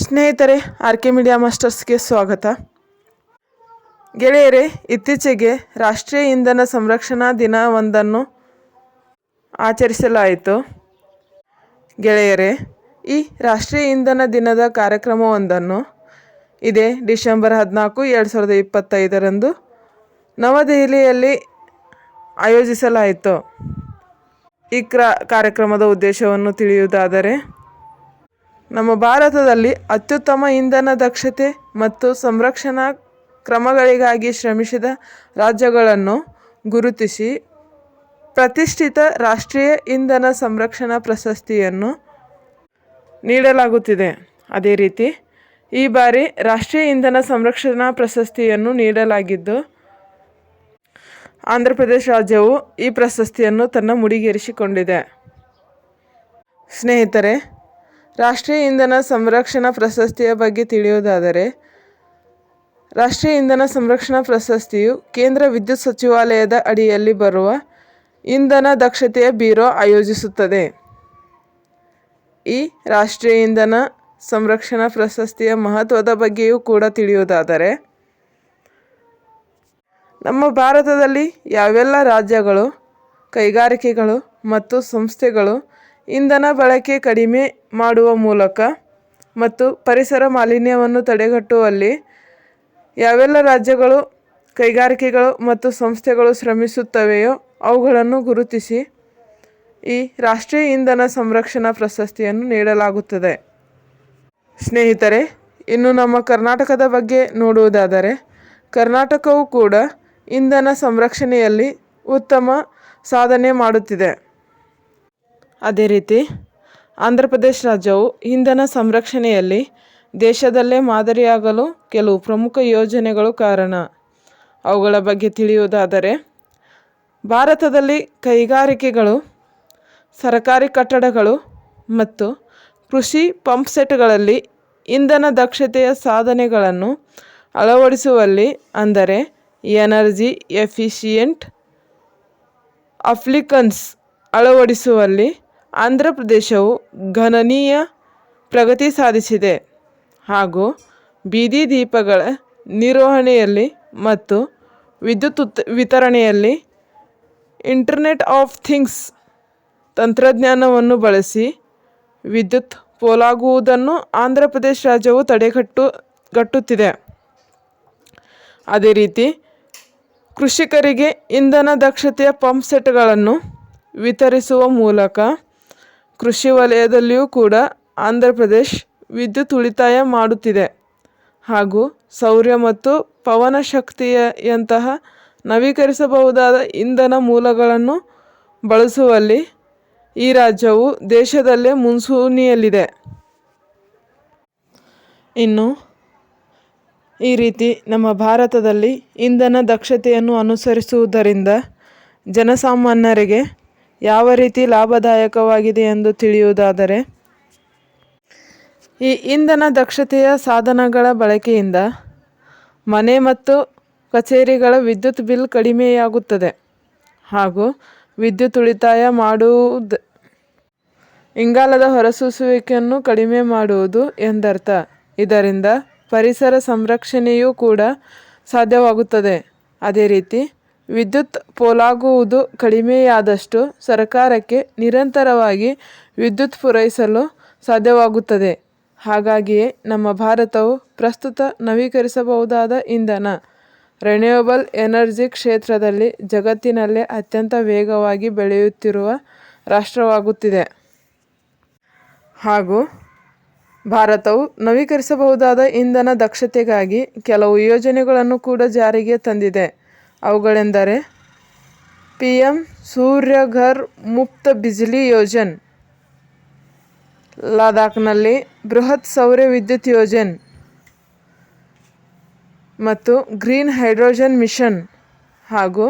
ಸ್ನೇಹಿತರೆ, R K media ಮಾಸ್ಟರ್ಸ್ಗೆ ಸ್ವಾಗತ. ಗೆಳೆಯರೇ, ಇತ್ತೀಚೆಗೆ ರಾಷ್ಟ್ರೀಯ ಇಂಧನ ಸಂರಕ್ಷಣಾ ದಿನವೊಂದನ್ನು ಆಚರಿಸಲಾಯಿತು. ಗೆಳೆಯರೇ, ಈ ರಾಷ್ಟ್ರೀಯ ಇಂಧನ ದಿನದ ಕಾರ್ಯಕ್ರಮವೊಂದನ್ನು ಇದೇ ಡಿಸೆಂಬರ್ ಹದಿನಾಲ್ಕು, ಎರಡು ಸಾವಿರದ ಇಪ್ಪತ್ತೈದರಂದು ನವದೆಹಲಿಯಲ್ಲಿ ಆಯೋಜಿಸಲಾಯಿತು. ಈ ಕ್ರ, ಕಾರ್ಯಕ್ರಮದ ಉದ್ದೇಶವನ್ನು ತಿಳಿಯುವುದಾದರೆ ನಮ್ಮ ಭಾರತದಲ್ಲಿ ಅತ್ಯುತ್ತಮ ಇಂಧನ ದಕ್ಷತೆ ಮತ್ತು ಸಂರಕ್ಷಣಾ ಕ್ರಮಗಳಿಗಾಗಿ ಶ್ರಮಿಸಿದ ರಾಜ್ಯಗಳನ್ನು ಗುರುತಿಸಿ ಪ್ರತಿಷ್ಠಿತ ರಾಷ್ಟ್ರೀಯ ಇಂಧನ ಸಂರಕ್ಷಣಾ ಪ್ರಶಸ್ತಿಯನ್ನು ನೀಡಲಾಗುತ್ತಿದೆ. ಅದೇ ರೀತಿ, ಈ ಬಾರಿ ರಾಷ್ಟ್ರೀಯ ಇಂಧನ ಸಂರಕ್ಷಣಾ ಪ್ರಶಸ್ತಿಯನ್ನು ನೀಡಲಾಗಿದ್ದು, ಆಂಧ್ರ ಪ್ರದೇಶ ರಾಜ್ಯವು ಈ ಪ್ರಶಸ್ತಿಯನ್ನು ತನ್ನ ಮುಡಿಗೇರಿಸಿಕೊಂಡಿದೆ. ಸ್ನೇಹಿತರೆ ರಾಷ್ಟ್ರೀಯ ಇಂಧನ ಸಂರಕ್ಷಣಾ ಪ್ರಶಸ್ತಿಯ ಬಗ್ಗೆ ತಿಳಿಯುವುದಾದರೆ ರಾಷ್ಟ್ರೀಯ ಇಂಧನ ಸಂರಕ್ಷಣಾ ಪ್ರಶಸ್ತಿಯು ಕೇಂದ್ರ ವಿದ್ಯುತ್ ಸಚಿವಾಲಯದ ಅಡಿಯಲ್ಲಿ ಬರುವ ಇಂಧನ ದಕ್ಷತೆಯ ಬ್ಯೂರೋ ಆಯೋಜಿಸುತ್ತದೆ. ಈ ರಾಷ್ಟ್ರೀಯ ಇಂಧನ ಸಂರಕ್ಷಣಾ ಪ್ರಶಸ್ತಿಯ ಮಹತ್ವದ ಬಗ್ಗೆಯೂ ಕೂಡ ತಿಳಿಯುವುದಾದರೆ ನಮ್ಮ ಭಾರತದಲ್ಲಿ ಯಾವೆಲ್ಲ ರಾಜ್ಯಗಳು, ಕೈಗಾರಿಕೆಗಳು ಮತ್ತು ಸಂಸ್ಥೆಗಳು ಇಂಧನ ಬಳಕೆ ಕಡಿಮೆ ಮಾಡುವ ಮೂಲಕ ಮತ್ತು ಪರಿಸರ ಮಾಲಿನ್ಯವನ್ನು ತಡೆಗಟ್ಟುವಲ್ಲಿ ಯಾವೆಲ್ಲ ರಾಜ್ಯಗಳು, ಕೈಗಾರಿಕೆಗಳು ಮತ್ತು ಸಂಸ್ಥೆಗಳು ಶ್ರಮಿಸುತ್ತವೆಯೋ ಅವುಗಳನ್ನು ಗುರುತಿಸಿ ಈ ರಾಷ್ಟ್ರೀಯ ಇಂಧನ ಸಂರಕ್ಷಣಾ ಪ್ರಶಸ್ತಿಯನ್ನು ನೀಡಲಾಗುತ್ತದೆ. ಸ್ನೇಹಿತರೆ, ಇನ್ನು ನಮ್ಮ ಕರ್ನಾಟಕದ ಬಗ್ಗೆ ನೋಡುವುದಾದರೆ, ಕರ್ನಾಟಕವು ಕೂಡ ಇಂಧನ ಸಂರಕ್ಷಣೆಯಲ್ಲಿ ಉತ್ತಮ ಸಾಧನೆ ಮಾಡುತ್ತಿದೆ. ಅದೇ ರೀತಿ ಆಂಧ್ರ ಪ್ರದೇಶ ರಾಜ್ಯವು ಇಂಧನ ಸಂರಕ್ಷಣೆಯಲ್ಲಿ ದೇಶದಲ್ಲೇ ಮಾದರಿಯಾಗಲು ಕೆಲವು ಪ್ರಮುಖ ಯೋಜನೆಗಳು ಕಾರಣ. ಅವುಗಳ ಬಗ್ಗೆ ತಿಳಿಯುವುದಾದರೆ, ಭಾರತದಲ್ಲಿ ಕೈಗಾರಿಕೆಗಳು, ಸರಕಾರಿ ಕಟ್ಟಡಗಳು ಮತ್ತು ಕೃಷಿ ಪಂಪ್ಸೆಟ್ಗಳಲ್ಲಿ ಇಂಧನ ದಕ್ಷತೆಯ ಸಾಧನೆಗಳನ್ನು ಅಳವಡಿಸುವಲ್ಲಿ ಅಂದರೆ ಎನರ್ಜಿ ಎಫಿಷಿಯೆಂಟ್ ಅಫ್ಲಿಕನ್ಸ್ ಅಳವಡಿಸುವಲ್ಲಿ ಆಂಧ್ರ ಪ್ರದೇಶವು ಗಣನೀಯ ಪ್ರಗತಿ ಸಾಧಿಸಿದೆ ಹಾಗೂ ಬೀದಿ ದೀಪಗಳ ನಿರ್ವಹಣೆಯಲ್ಲಿ ಮತ್ತು ವಿದ್ಯುತ್ ಉತ್, ವಿತರಣೆಯಲ್ಲಿ ಇಂಟರ್ನೆಟ್ ಆಫ್ ಥಿಂಗ್ಸ್ ತಂತ್ರಜ್ಞಾನವನ್ನು ಬಳಸಿ ವಿದ್ಯುತ್ ಪೋಲಾಗುವುದನ್ನು ಆಂಧ್ರ ಪ್ರದೇಶ ರಾಜ್ಯವು ತಡೆಗಟ್ಟು, ಗಟ್ಟುತ್ತಿದೆ. ಅದೇ ರೀತಿ ಕೃಷಿಕರಿಗೆ ಇಂಧನ ದಕ್ಷತೆಯ ಪಂಪ್ ಸೆಟ್ಗಳನ್ನು ವಿತರಿಸುವ ಮೂಲಕ ಕೃಷಿ ವಲಯದಲ್ಲಿಯೂ ಕೂಡ ಆಂಧ್ರ ಪ್ರದೇಶ್ ವಿದ್ಯುತ್ ಉಳಿತಾಯ ಮಾಡುತ್ತಿದೆ. ಹಾಗೂ ಸೌರ್ಯ ಮತ್ತು ಪವನ ಶಕ್ತಿಯಂತಹ ನವೀಕರಿಸಬಹುದಾದ ಇಂಧನ ಮೂಲಗಳನ್ನು ಬಳಸುವಲ್ಲಿ ಈ ರಾಜ್ಯವು ದೇಶದಲ್ಲೇ ಮುಂಚೂಣಿಯಲ್ಲಿದೆ ಇನ್ನು ಈ ರೀತಿ ನಮ್ಮ ಭಾರತದಲ್ಲಿ ಇಂಧನ ದಕ್ಷತೆಯನ್ನು ಅನುಸರಿಸುವುದರಿಂದ ಜನಸಾಮಾನ್ಯರಿಗೆ ಯಾವ ರೀತಿ ಲಾಭದಾಯಕವಾಗಿದೆ ಎಂದು ತಿಳಿಯುವುದಾದರೆ, ಈ ಇಂಧನ ದಕ್ಷತೆಯ ಸಾಧನಗಳ ಬಳಕೆಯಿಂದ ಮನೆ ಮತ್ತು ಕಚೇರಿಗಳ ವಿದ್ಯುತ್ ಬಿಲ್ ಕಡಿಮೆಯಾಗುತ್ತದೆ ಹಾಗೂ ವಿದ್ಯುತ್ ಉಳಿತಾಯ ಮಾಡುವುದು ಇಂಗಾಲದ ಹೊರಸೂಸುವಿಕೆಯನ್ನು ಕಡಿಮೆ ಮಾಡುವುದು ಎಂದರ್ಥ. ಇದರಿಂದ ಪರಿಸರ ಸಂರಕ್ಷಣೆಯೂ ಕೂಡ ಸಾಧ್ಯವಾಗುತ್ತದೆ. ಅದೇ ರೀತಿ ವಿದ್ಯುತ್ ಪೋಲಾಗುವುದು ಕಡಿಮೆಯಾದಷ್ಟು ಸರ್ಕಾರಕ್ಕೆ ನಿರಂತರವಾಗಿ ವಿದ್ಯುತ್ ಪೂರೈಸಲು ಸಾಧ್ಯವಾಗುತ್ತದೆ. ಹಾಗಾಗಿಯೇ ನಮ್ಮ ಭಾರತವು ಪ್ರಸ್ತುತ ನವೀಕರಿಸಬಹುದಾದ ಇಂಧನ ರೆನ್ಯೂಯಬಲ್ ಎನರ್ಜಿ ಕ್ಷೇತ್ರದಲ್ಲಿ ಜಗತ್ತಿನಲ್ಲೇ ಅತ್ಯಂತ ವೇಗವಾಗಿ ಬೆಳೆಯುತ್ತಿರುವ ರಾಷ್ಟ್ರವಾಗುತ್ತಿದೆ. ಹಾಗೂ ಭಾರತವು ನವೀಕರಿಸಬಹುದಾದ ಇಂಧನ ದಕ್ಷತೆಗಾಗಿ ಕೆಲವು ಯೋಜನೆಗಳನ್ನು ಕೂಡ ಜಾರಿಗೆ ತಂದಿದೆ. ಅವುಗಳೆಂದರೆ ಪಿ ಎಂ ಸೂರ್ಯಘರ್ ಮುಕ್ತ ಬಿಜ್ಲಿ ಯೋಜನ್, ಲದಾಖ್ನಲ್ಲಿ ಬೃಹತ್ ಸೌರ ವಿದ್ಯುತ್ ಯೋಜನೆ ಮತ್ತು ಗ್ರೀನ್ ಹೈಡ್ರೋಜನ್ ಮಿಷನ್ ಹಾಗೂ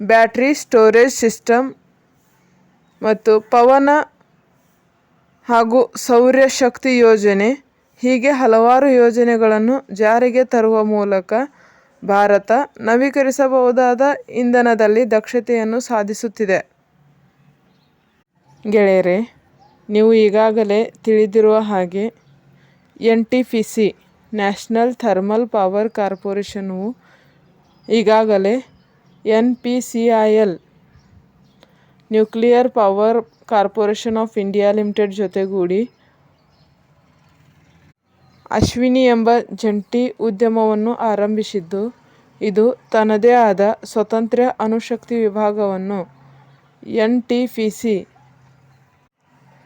ಬ್ಯಾಟ್ರಿ ಸ್ಟೋರೇಜ್ ಸಿಸ್ಟಮ್ ಮತ್ತು ಪವನ ಹಾಗೂ ಸೌರ್ಯ ಶಕ್ತಿ ಯೋಜನೆ ಹೀಗೆ ಹಲವಾರು ಯೋಜನೆಗಳನ್ನು ಜಾರಿಗೆ ತರುವ ಮೂಲಕ ಭಾರತ ನವೀಕರಿಸಬಹುದಾದ ಇಂಧನದಲ್ಲಿ ದಕ್ಷತೆಯನ್ನು ಸಾಧಿಸುತ್ತಿದೆ. ಗೆಳೆಯರೇ, ನೀವು ಈಗಾಗಲೇ ತಿಳಿದಿರುವ ಹಾಗೆ N T P C, national thermal power ಕಾರ್ಪೊರೇಷನ್ವು ಈಗಾಗಲೇ N P C I L, nuclear power corporation of India limited ಜೊತೆಗೂಡಿ ಅಶ್ವಿನಿ ಎಂಬ ಜಂಟಿ ಉದ್ಯಮವನ್ನು ಆರಂಭಿಸಿದ್ದು, ಇದು ತನ್ನದೇ ಆದ ಸ್ವತಂತ್ರ ಅಣುಶಕ್ತಿ ವಿಭಾಗವನ್ನು, ಎನ್ ಟಿ ಪಿ ಸಿ,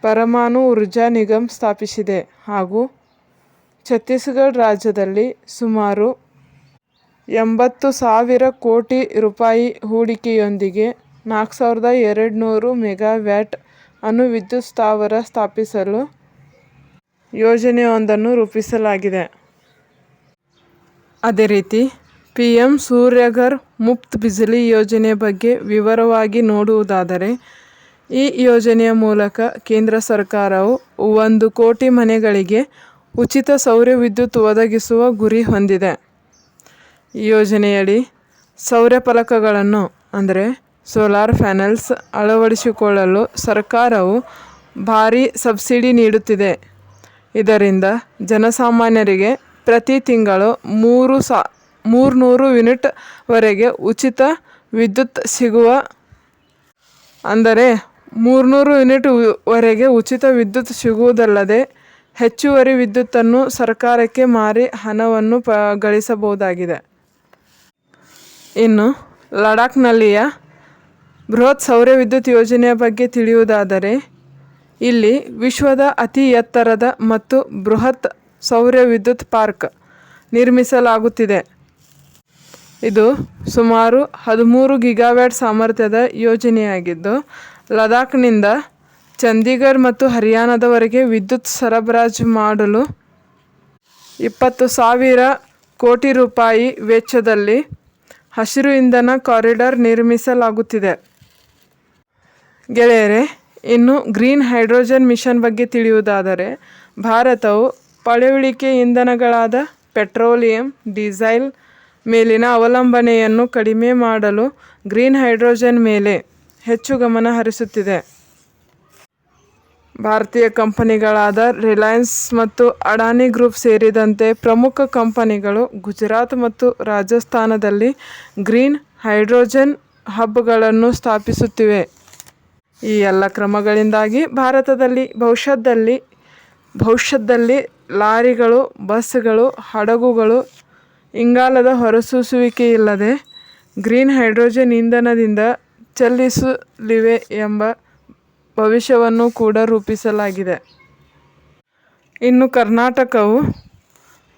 ಪರಮಾಣು ಊರ್ಜಾ ನಿಗಮ್ ಸ್ಥಾಪಿಸಿದೆ ಹಾಗೂ ಛತ್ತೀಸ್ಗಢ ರಾಜ್ಯದಲ್ಲಿ ಸುಮಾರು ಎಂಬತ್ತು ಸಾವಿರ ಕೋಟಿ ರೂಪಾಯಿ ಹೂಡಿಕೆಯೊಂದಿಗೆ ನಾಲ್ಕು ಸಾವಿರದ ಎರಡುನೂರು ಮೆಗಾವ್ಯಾಟ್ ಅಣು ವಿದ್ಯುತ್ ಸ್ಥಾವರ ಸ್ಥಾಪಿಸಲು ಯೋಜನೆಯೊಂದನ್ನು ರೂಪಿಸಲಾಗಿದೆ. ಅದೇ ರೀತಿ ಪಿ ಎಂ ಸೂರ್ಯಘರ್ ಮುಫ್ತ್ ಬಿಜಲಿ ಯೋಜನೆ ಬಗ್ಗೆ ವಿವರವಾಗಿ ನೋಡುವುದಾದರೆ, ಈ ಯೋಜನೆಯ ಮೂಲಕ ಕೇಂದ್ರ ಸರ್ಕಾರವು ಒಂದು ಕೋಟಿ ಮನೆಗಳಿಗೆ ಉಚಿತ ಸೌರ ವಿದ್ಯುತ್ ಒದಗಿಸುವ ಗುರಿ ಹೊಂದಿದೆ. ಯೋಜನೆಯಡಿ ಸೌರ ಫಲಕಗಳನ್ನು, ಅಂದರೆ ಸೋಲಾರ್ ಪ್ಯಾನೆಲ್ಸ್ ಅಳವಡಿಸಿಕೊಳ್ಳಲು ಸರ್ಕಾರವು ಭಾರೀ ಸಬ್ಸಿಡಿ ನೀಡುತ್ತಿದೆ. ಇದರಿಂದ ಜನಸಾಮಾನ್ಯರಿಗೆ ಪ್ರತಿ ತಿಂಗಳು ಮೂರು ಸಾ ಯುನಿಟ್ ವರೆಗೆ ಉಚಿತ ವಿದ್ಯುತ್ ಸಿಗುವ, ಅಂದರೆ ಮೂರುನೂರು ಯೂನಿಟ್ ವರೆಗೆ ಉಚಿತ ವಿದ್ಯುತ್ ಸಿಗುವುದಲ್ಲದೆ ಹೆಚ್ಚುವರಿ ವಿದ್ಯುತ್ತನ್ನು ಸರ್ಕಾರಕ್ಕೆ ಮಾರಿ ಹಣವನ್ನು ಪ, ಗಳಿಸಬಹುದಾಗಿದೆ. ಇನ್ನು ಲಡಾಖ್ನಲ್ಲಿಯ ಬೃಹತ್ ಸೌರ ವಿದ್ಯುತ್ ಯೋಜನೆಯ ಬಗ್ಗೆ ತಿಳಿಯುವುದಾದರೆ ಇಲ್ಲಿ ವಿಶ್ವದ ಅತಿ ಎತ್ತರದ ಮತ್ತು ಬೃಹತ್ ಸೌರ ವಿದ್ಯುತ್ ಪಾರ್ಕ್ ನಿರ್ಮಿಸಲಾಗುತ್ತಿದೆ. ಇದು ಸುಮಾರು ಹದಿಮೂರು ಗಿಗಾವ್ಯಾಟ್ ಸಾಮರ್ಥ್ಯದ ಯೋಜನೆಯಾಗಿದ್ದು ಲದಾಖ್ನಿಂದ ಚಂಡೀಗಢ ಮತ್ತು ಹರಿಯಾಣದವರೆಗೆ ವಿದ್ಯುತ್ ಸರಬರಾಜು ಮಾಡಲು ಇಪ್ಪತ್ತು ಸಾವಿರ ಕೋಟಿ ರೂಪಾಯಿ ವೆಚ್ಚದಲ್ಲಿ ಹಸಿರು ಇಂಧನ ಕಾರಿಡಾರ್ ನಿರ್ಮಿಸಲಾಗುತ್ತಿದೆ. ಗೆಳೆಯರೆ ಇನ್ನು ಗ್ರೀನ್ ಹೈಡ್ರೋಜನ್ ಮಿಷನ್ ಬಗ್ಗೆ ತಿಳಿಯುವುದಾದರೆ, ಭಾರತವು ಪಳೆಯುಳಿಕೆ ಇಂಧನಗಳಾದ ಪೆಟ್ರೋಲಿಯಂ, ಡೀಸೆಲ್ ಮೇಲಿನ ಅವಲಂಬನೆಯನ್ನು ಕಡಿಮೆ ಮಾಡಲು ಗ್ರೀನ್ ಹೈಡ್ರೋಜನ್ ಮೇಲೆ ಹೆಚ್ಚು ಗಮನ ಹರಿಸುತ್ತಿದೆ. ಭಾರತೀಯ ಕಂಪನಿಗಳಾದ ರಿಲಯನ್ಸ್ ಮತ್ತು ಅಡಾನಿ ಗ್ರೂಪ್ ಸೇರಿದಂತೆ ಪ್ರಮುಖ ಕಂಪನಿಗಳು ಗುಜರಾತ್ ಮತ್ತು ರಾಜಸ್ಥಾನದಲ್ಲಿ ಗ್ರೀನ್ ಹೈಡ್ರೋಜನ್ ಹಬ್ಗಳನ್ನು ಸ್ಥಾಪಿಸುತ್ತಿವೆ. ಈ ಎಲ್ಲ ಕ್ರಮಗಳಿಂದಾಗಿ ಭಾರತದಲ್ಲಿ, ಭವಿಷ್ಯದಲ್ಲಿ ಭವಿಷ್ಯದಲ್ಲಿ ಲಾರಿಗಳು ಬಸ್ಗಳು ಹಡಗುಗಳು, ಇಂಗಾಲದ ಹೊರಸೂಸುವಿಕೆಯಿಲ್ಲದೆ ಗ್ರೀನ್ ಹೈಡ್ರೋಜನ್ ಇಂಧನದಿಂದ ಚಲಿಸಲಿವೆ ಎಂಬ ಭವಿಷ್ಯವನ್ನು ಕೂಡ ರೂಪಿಸಲಾಗಿದೆ. ಇನ್ನು ಕರ್ನಾಟಕವು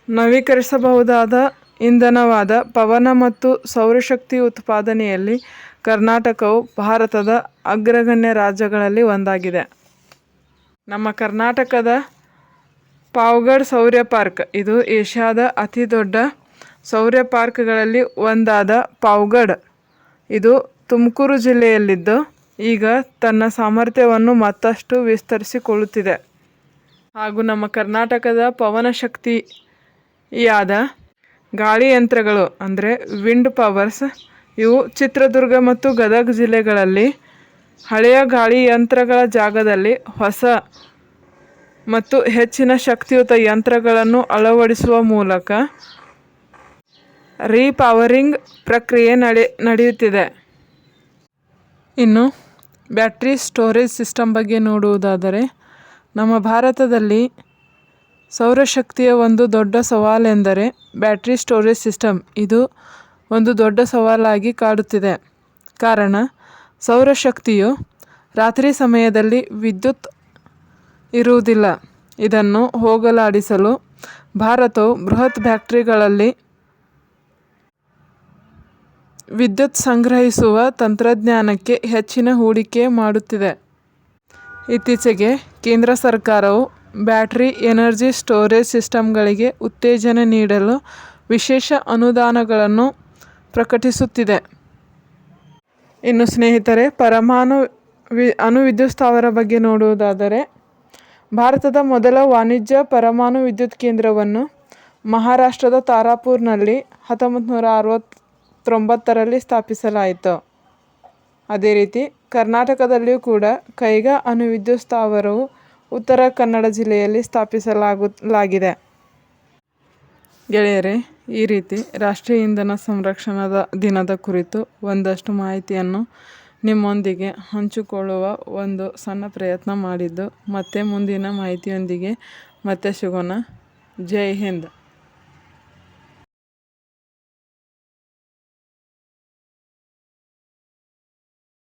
ನವೀಕರಿಸಬಹುದಾದ ಇಂಧನವಾದ ಪವನ ಮತ್ತು ಸೌರಶಕ್ತಿ ಉತ್ಪಾದನೆಯಲ್ಲಿ ಕರ್ನಾಟಕವು ಭಾರತದ ಅಗ್ರಗಣ್ಯ ರಾಜ್ಯಗಳಲ್ಲಿ ಒಂದಾಗಿದೆ. ನಮ್ಮ ಕರ್ನಾಟಕದ ಪಾವ್ಗಡ್ ಸೌರ್ಯ ಪಾರ್ಕ್, ಇದು ಏಷ್ಯಾದ ಅತಿ ದೊಡ್ಡ ಸೌರ್ಯ ಪಾರ್ಕ್ಗಳಲ್ಲಿ ಒಂದಾದ ಪಾವ್ಗಡ್. ಇದು ತುಮಕೂರು ಜಿಲ್ಲೆಯಲ್ಲಿದ್ದು ಈಗ ತನ್ನ ಸಾಮರ್ಥ್ಯವನ್ನು ಮತ್ತಷ್ಟು ವಿಸ್ತರಿಸಿಕೊಳ್ಳುತ್ತಿದೆ. ಹಾಗೂ ನಮ್ಮ ಕರ್ನಾಟಕದ ಪವನ ಶಕ್ತಿಯಾದ ಗಾಳಿ ಯಂತ್ರಗಳು ಅಂದರೆ ವಿಂಡ್ ಪವರ್ಸ್ ಇವು ಚಿತ್ರದುರ್ಗ ಮತ್ತು ಗದಗ ಜಿಲ್ಲೆಗಳಲ್ಲಿ ಹಳೆಯ ಗಾಳಿ ಯಂತ್ರಗಳ ಜಾಗದಲ್ಲಿ ಹೊಸ ಮತ್ತು ಹೆಚ್ಚಿನ ಶಕ್ತಿಯುತ ಯಂತ್ರಗಳನ್ನು ಅಳವಡಿಸುವ ಮೂಲಕ ರೀಪವರಿಂಗ್ ಪ್ರಕ್ರಿಯೆ ನಡೆ, ನಡೆಯುತ್ತಿದೆ. ಇನ್ನು ಬ್ಯಾಟ್ರಿ ಸ್ಟೋರೇಜ್ ಸಿಸ್ಟಮ್ ಬಗ್ಗೆ ನೋಡುವುದಾದರೆ, ನಮ್ಮ ಭಾರತದಲ್ಲಿ ಸೌರಶಕ್ತಿಯ ಒಂದು ದೊಡ್ಡ ಸವಾಲೆಂದರೆ ಬ್ಯಾಟ್ರಿ ಸ್ಟೋರೇಜ್ ಸಿಸ್ಟಮ್. ಇದು ಒಂದು ದೊಡ್ಡ ಸವಾಲಾಗಿ ಕಾಡುತ್ತಿದೆ. ಕಾರಣ, ಸೌರಶಕ್ತಿಯು ರಾತ್ರಿ ಸಮಯದಲ್ಲಿ ವಿದ್ಯುತ್ ಇರುವುದಿಲ್ಲ. ಇದನ್ನು ಹೋಗಲಾಡಿಸಲು ಭಾರತವು ಬೃಹತ್ ಫ್ಯಾಕ್ಟ್ರಿಗಳಲ್ಲಿ ವಿದ್ಯುತ್ ಸಂಗ್ರಹಿಸುವ ತಂತ್ರಜ್ಞಾನಕ್ಕೆ ಹೆಚ್ಚಿನ ಹೂಡಿಕೆ ಮಾಡುತ್ತಿದೆ. ಇತ್ತೀಚೆಗೆ ಕೇಂದ್ರ ಸರ್ಕಾರವು ಬ್ಯಾಟರಿ ಎನರ್ಜಿ ಸ್ಟೋರೇಜ್ ಸಿಸ್ಟಮ್ಗಳಿಗೆ ಉತ್ತೇಜನ ನೀಡಲು ವಿಶೇಷ ಅನುದಾನಗಳನ್ನು ಪ್ರಕಟಿಸುತ್ತಿದೆ. ಇನ್ನು ಸ್ನೇಹಿತರೆ, ಪರಮಾಣು ವಿ ಅಣು ವಿದ್ಯುತ್ ಸ್ಥಾವರ ಬಗ್ಗೆ ನೋಡುವುದಾದರೆ, ಭಾರತದ ಮೊದಲ ವಾಣಿಜ್ಯ ಪರಮಾಣು ವಿದ್ಯುತ್ ಕೇಂದ್ರವನ್ನು ಮಹಾರಾಷ್ಟ್ರದ ತಾರಾಪುರ್ನಲ್ಲಿ ಹತ್ತೊಂಬತ್ತು ನೂರ ಅರವತ್ತೊಂಬತ್ತರಲ್ಲಿ ಸ್ಥಾಪಿಸಲಾಯಿತು. ಅದೇ ರೀತಿ, ಕರ್ನಾಟಕದಲ್ಲಿಯೂ ಕೂಡ ಕೈಗಾ ಅಣು ವಿದ್ಯುತ್ ಸ್ಥಾವರವು ಉತ್ತರ ಕನ್ನಡ ಜಿಲ್ಲೆಯಲ್ಲಿ ಸ್ಥಾಪಿಸಲಾಗು, ಲಾಗಿದೆ. ಗೆಳೆಯರೇ ಈ ರೀತಿ ರಾಷ್ಟ್ರೀಯ ಇಂಧನ ಸಂರಕ್ಷಣಾ ದಿನದ ಕುರಿತು ಒಂದಷ್ಟು ಮಾಹಿತಿಯನ್ನು ನಿಮ್ಮೊಂದಿಗೆ ಹಂಚಿಕೊಳ್ಳುವ ಒಂದು ಸಣ್ಣ ಪ್ರಯತ್ನ ಮಾಡಿದ್ದು. ಮತ್ತೆ ಮುಂದಿನ ಮಾಹಿತಿಯೊಂದಿಗೆ ಮತ್ತೆ ಸಿಗೋಣ. ಜೈ ಹಿಂದ್.